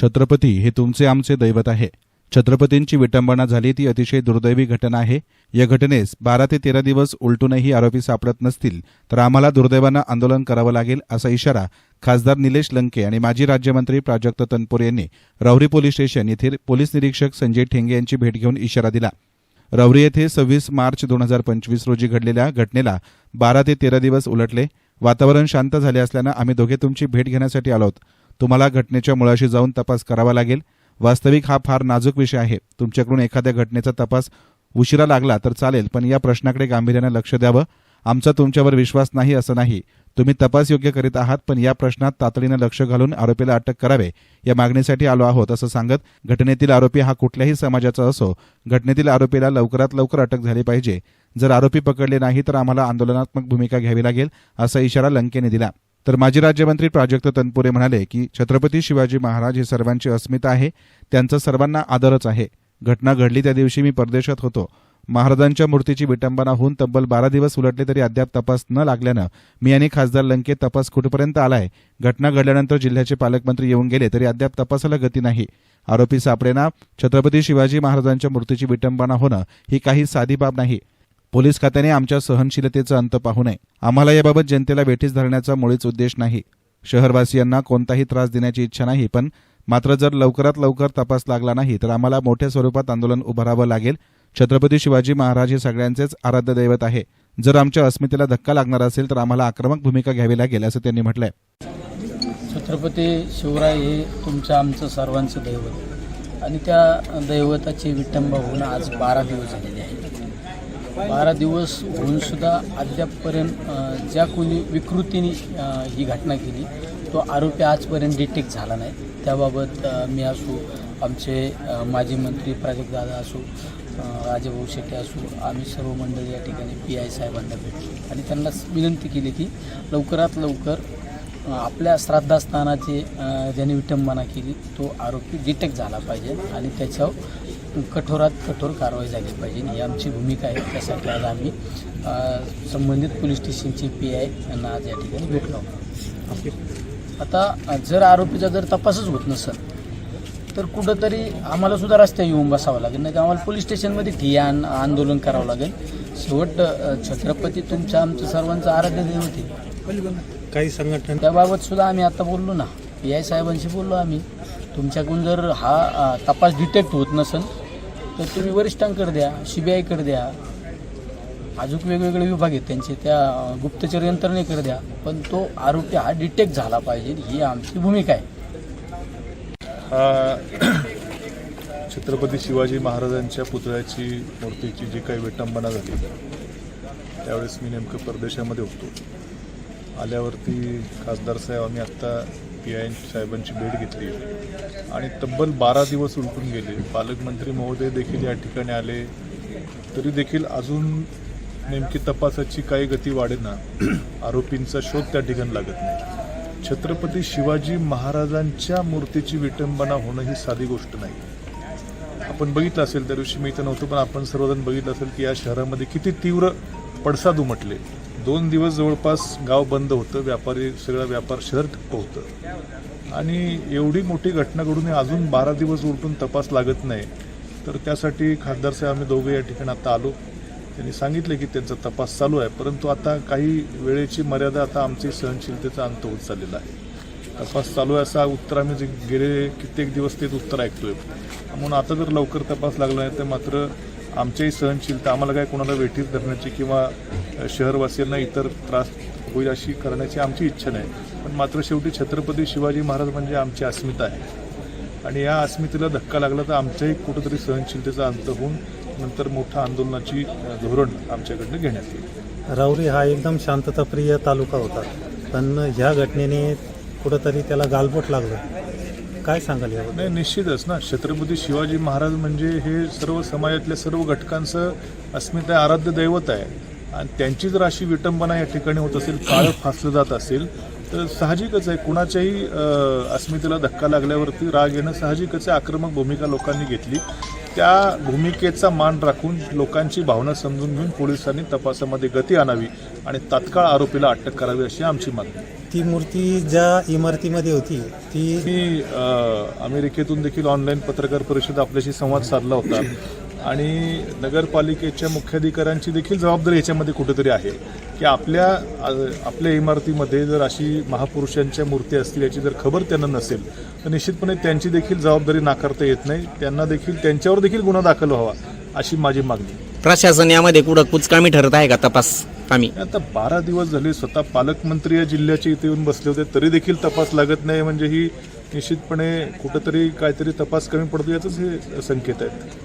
छत्रपती हे तुमचे आमचे दैवत आहे. छत्रपतींची विटंबना झाली ती अतिशय दुर्दैवी घटना आहे. या घटनेस बारा ते तेरा दिवस उलटूनही आरोपी सापडत नसतील तर आम्हाला दुर्दैवानं आंदोलन करावं लागेल असा इशारा खासदार निलेश लंके आणि माजी राज्यमंत्री प्राजक्त तनपुरे यांनी राहुरी पोलीस स्टेशन येथील पोलीस निरीक्षक संजय ठेंगे यांची भेट घेऊन इशारा दिला. रौरी येथे सव्वीस मार्च दोन हजार पंचवीस रोजी घडलेल्या घटनेला बारा ते तेरा दिवस उलटले. वातावरण शांत झाले असल्यानं आम्ही दोघे तुमची भेट घेण्यासाठी आलो आहोत. तुम्हाला घटनेच्या मुळाशी जाऊन तपास करावा लागेल. वास्तविक हा फार नाजूक विषय आहे. तुमच्याकडून एखाद्या घटनेचा तपास उशिरा लागला तर चालेल पण या प्रश्नाकडे गांभीर्यानं लक्ष द्यावं. आमचा तुमच्यावर विश्वास नाही असं नाही. तुम्ही तपास योग्य करीत आहात पण या प्रश्नात तातडीनं लक्ष घालून आरोपीला अटक करावे. या मागणीसाठी आलो आहोत असं सांगत घटनेतील आरोपी हा कुठल्याही समाजाचा असो घटनेतील आरोपीला लवकरात लवकर अटक झाली पाहिजे. जर आरोपी पकडले नाही तर आम्हाला आंदोलनात्मक भूमिका घ्यावी लागेल असा इशारा लंकेने दिला. तर माजी राज्यमंत्री प्राजक्त तनपुरे म्हणाले की छत्रपती शिवाजी महाराज हे सर्वांची अस्मिता आहे त्यांचा सर्वांना आदरच आहे. घटना घडली त्या दिवशी मी परदेशात होतो. महाराजांच्या मूर्तीची विटंबना होऊन तब्बल बारा दिवस उलटले तरी अद्याप तपास न लागल्यानं मी आणि खासदार लंके तपास कुठपर्यंत आलाय? घटना घडल्यानंतर जिल्ह्याचे पालकमंत्री येऊन गेले तरी अद्याप तपासाला गती नाही. आरोपी सापडेना छत्रपती शिवाजी महाराजांच्या मूर्तीची विटंबना होणं ही काही साधी बाब नाही. पोलीस खात्याने आमच्या सहनशीलतेचा अंत पाहू नये. आम्हाला याबाबत जनतेला वेठीस धरण्याचा मुळीच उद्देश नाही. शहरवासियांना कोणताही त्रास देण्याची इच्छा नाही पण मात्र जर लवकरात लवकर तपास लागला नाही तर आम्हाला मोठ्या स्वरूपात आंदोलन उभारावं लागेल. छत्रपती शिवाजी महाराज हे सगळ्यांचेच आराध्य दैवत आहे. जर आमच्या अस्मितेला धक्का लागणार असेल तर आम्हाला आक्रमक भूमिका घ्यावी लागेल असं त्यांनी म्हटलंय. छत्रपती शिवराय हे तुमचं आमचं सर्वांचं दैवत. आणि त्या दैवताची विटंबा होऊन आज बारा दिवस झालेले आहेत बारा दिवस होऊनसुद्धा अद्यापपर्यंत ज्या कोणी विकृतीने ही घटना केली तो आरोपी आजपर्यंत डिटेक्ट झाला नाही. त्याबाबत मी असो आमचे माजी मंत्री प्राजक्तदादा असो राजेभाऊ शेट्टे असो आम्ही सर्व मंडळी या ठिकाणी पी आय साहेबांना भेटलो. आणि त्यांना विनंती केली की लवकरात लवकर आपल्या श्राद्धास्थानाची अ, ज्याने विटंबना केली तो आरोपी डिटेक्ट झाला पाहिजे आणि त्याच्यावर कठोरात कठोर कारवाई झाली पाहिजे. ही आमची भूमिका आहे. त्यासाठी आज आम्ही संबंधित पोलीस स्टेशनचे पी आय यांना आज या ठिकाणी भेटलो. आता जर आरोपीचा जर तपासच होत नसेल तर कुठंतरी आम्हाला सुद्धा रस्त्यावर येऊन बसावं लागेल. नाही तर आम्हाला पोलीस स्टेशनमध्ये आण- आंदोलन करावं लागेल. शेवट छत्रपती तुमच्या आमचं सर्वांचं आराध्य दैवत आहे काही संघटना त्याबाबत सुद्धा आम्ही आता बोललो ना. पी आय साहेबांशी बोललो आम्ही. तुमच्याकडून जर हा तपास डिटेक्ट होत नसेल तर तुम्ही वरिष्ठांकडे द्या सी बी आयकडे द्या. अजून वेगवेगळे विभाग आहेत त्यांचे त्या गुप्तचर यंत्रणेकडे द्या. पण तो आरोपी हा डिटेक्ट झाला पाहिजे ही आमची भूमिका आहे. हा छत्रपती शिवाजी महाराजांच्या पुतळ्याची मूर्तीची जी काही विटंबना झाली त्यावेळेस मी नेमकं परदेशामध्ये होतो. आल्यावरती खासदार साहेब आम्ही आत्ता पी आय साहेबांची भेट घेतली. आणि तब्बल बारा दिवस उलटून गेले. पालकमंत्री महोदय देखील या ठिकाणी आले. तरी देखील अजून नेमकी तपासाची काही गती वाढेना. आरोपींचा शोध त्या ठिकाणी लागत नाही. छत्रपती शिवाजी महाराजांच्या मूर्तीची विटंबना होणं ही साधी गोष्ट नाही. आपण बघितलं असेल त्या दिवशी मी इथं नव्हतो पण आपण सर्वजण बघितलं असेल की या शहरामध्ये किती तीव्र पडसाद उमटले. दोन दिवस जवळपास गाव बंद होतं व्यापारी सगळं व्यापार शहर ठप्प होतं. आणि एवढी मोठी घटना घडून अजून बारा दिवस उलटून तपास लागत नाही. तर त्यासाठी खासदार साहेब आम्ही दोघे या ठिकाणी आता आलो. त्यांनी सांगितले की त्यांचा तपास चालू आहे परंतु आता काही वेळेची मर्यादा आता आमची सहनशीलतेचा अंत होत चाललेला आहे. तपास चालू आहे असा उत्तर आम्ही जे गेले कित्येक दिवस तेच उत्तर ऐकतोय. म्हणून आता जर लवकर तपास लागला नाही तर मात्र आमच्याही सहनशीलता आम्हाला काय कोणाला वेठीस धरण्याची किंवा शहरवासियांना इतर त्रास होईल अशी करण्याची आमची इच्छा नाही. पण मात्र शेवटी छत्रपती शिवाजी महाराज म्हणजे आमची अस्मिता आहे. आणि या अस्मितेला धक्का लागला तर आमच्याही कुठंतरी सहनशीलतेचा अंत होऊन नंतर मोठं आंदोलनाची धोरण आमच्याकडनं घेण्यात येईल. राऊरी हा एकदम शांतताप्रिय तालुका होता. पण ह्या घटनेने कुठंतरी त्याला गालबोट लागलं. काय सांगाल याबद्दल? नाही निश्चितच ना. छत्रपती शिवाजी महाराज म्हणजे हे सर्व समाजातल्या सर्व घटकांचं अस्मिता आराध्य दैवत आहे. आणि त्यांची जर अशी विटंबना या ठिकाणी होत असेल काळं फासलं जात असेल तर साहजिकच आहे. कुणाच्याही अस्मितेला धक्का लागल्यावरती राग येणं साहजिकच आहे. आक्रमक भूमिका लोकांनी घेतली. त्या भूमिकेचा मान राखून लोकांची भावना समजून घेऊन पोलिसांनी तपासामध्ये गती आणावी आणि तात्काळ आरोपीला अटक करावी अशी आमची मागणी आहे. ती मूर्ती ज्या इमारतीमध्ये होती ती मी अ, अमेरिकेतून देखील ऑनलाईन पत्रकार परिषद आपल्याशी संवाद साधला होता. आणि नगरपालिकेच्या मुख्याधिकाऱ्यांची देखील जबाबदारी याच्यामध्ये कुठेतरी आहे. की आपल्या आपल्या इमारतीमध्ये जर अशी महापुरुषांच्या मूर्ती असतील याची जर खबर त्यांना नसेल तर निश्चितपणे त्यांची देखील जबाबदारी नाकारता येत नाही. त्यांना देखील त्यांच्यावर देखील गुन्हा दाखल व्हावा अशी माझी मागणी प्रशासन यामध्ये कुठं कुचकामी ठरत आहे का तपास? कामी आता बारा दिवस झाले स्वतः पालकमंत्री या जिल्ह्याचे इथे येऊन बसले होते तरी देखील तपास लागत नाही म्हणजे ही निश्चितपणे कुठंतरी काहीतरी तपास कमी पडतो याचंच हे संकेत आहेत.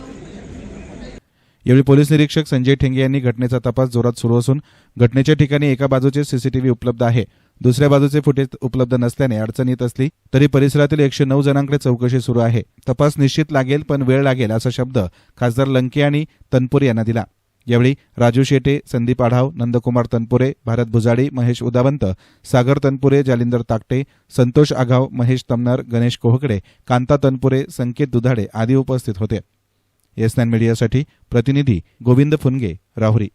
यावेळी पोलीस निरीक्षक संजय ठेंगे यांनी घटनेचा तपास जोरात सुरू असून घटनेच्या ठिकाणी एका बाजूचे सीसीटीव्ही उपलब्ध आहे. दुसऱ्या बाजूचे फुटेज उपलब्ध नसल्याने अडचण येत असली तरी परिसरातील एकशे नऊ जणांकडे चौकशी सुरू आहे. तपास निश्चित लागेल पण वेळ लागेल असा शब्द खासदार लंके आणि तनपुरे यांना दिला. यावेळी राजू शेटे संदीप आढाव नंदकुमार तनपुरे भारत भुजाडी महेश उदावंत सागर तनपुरे जालिंदर ताकटे संतोष आघाव महेश तमनर गणेश कोहकडे कांता तनपुरे संकेत दुधाडे आदी उपस्थित होते. एस नाईन मीडियासाठी प्रतिनिधी गोविंद फुनगे राहुरी.